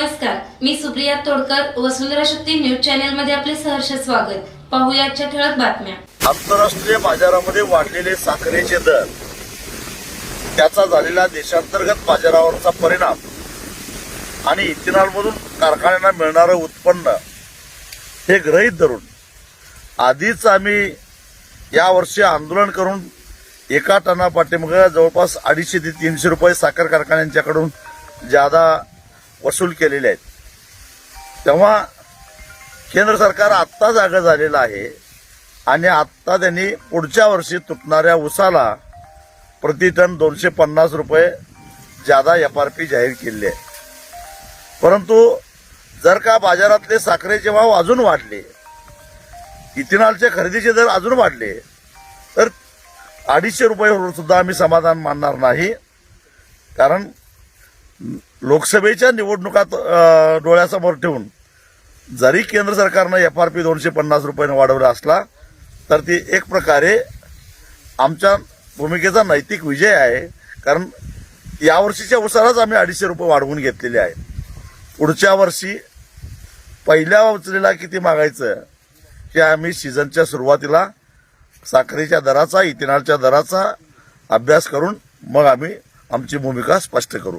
नमस्कार मी Supriya Todkar Vasundhara Shakti news channel मध्ये आपले सहर्ष स्वागत. पाहुयाच्या ठळक बातम्या. आंतरराष्ट्रीय बाजारामध्ये वाढलेले साखरेचे दर. त्याचा झालेला देशांतर्गत बाजारावरचा परिणाम आणि इथेनॉलमधून कारखान्यांना मिळणारं उत्पन्न हे ग्रहित धरून आधीच आम्ही यावर्षी आंदोलन करून एका टना पाठीमाग जवळपास अडीचशे ते तीनशे रुपये साखर कारखान्यांच्याकडून जादा वसूल केलेले आहेत. तेव्हा केंद्र सरकार आत्ता जागं झालेलं आहे आणि आत्ता त्यांनी पुढच्या वर्षी तुटणाऱ्या उसाला प्रतिटन दोनशे पन्नास रुपये जादा एफ आर पी जाहीर केलेली आहे. परंतु जर का बाजारातले साखरेचे भाव अजून वाढले इथेनॉलचे खरेदीचे दर अजून वाढले तर अडीचशे रुपये सुद्धा आम्ही समाधान मानणार नाही. कारण लोकसभेच्या निवडणुकात डोळ्यासमोर ठेवून जरी केंद्र सरकारनं एफ आर पी दोनशे पन्नास रुपयानं वाढवला असला तर ती एक प्रकारे आमच्या भूमिकेचा नैतिक विजय आहे. कारण यावर्षीच्या उसालाच आम्ही अडीचशे रुपये वाढवून घेतलेले आहे पुढच्या वर्षी पहिल्या उचलेला किती मागायचं हे आम्ही सीझनच्या सुरुवातीला साखरेच्या दराचा इथेनॉलच्या दराचा अभ्यास करून मग आम्ही आमची भूमिका स्पष्ट करू.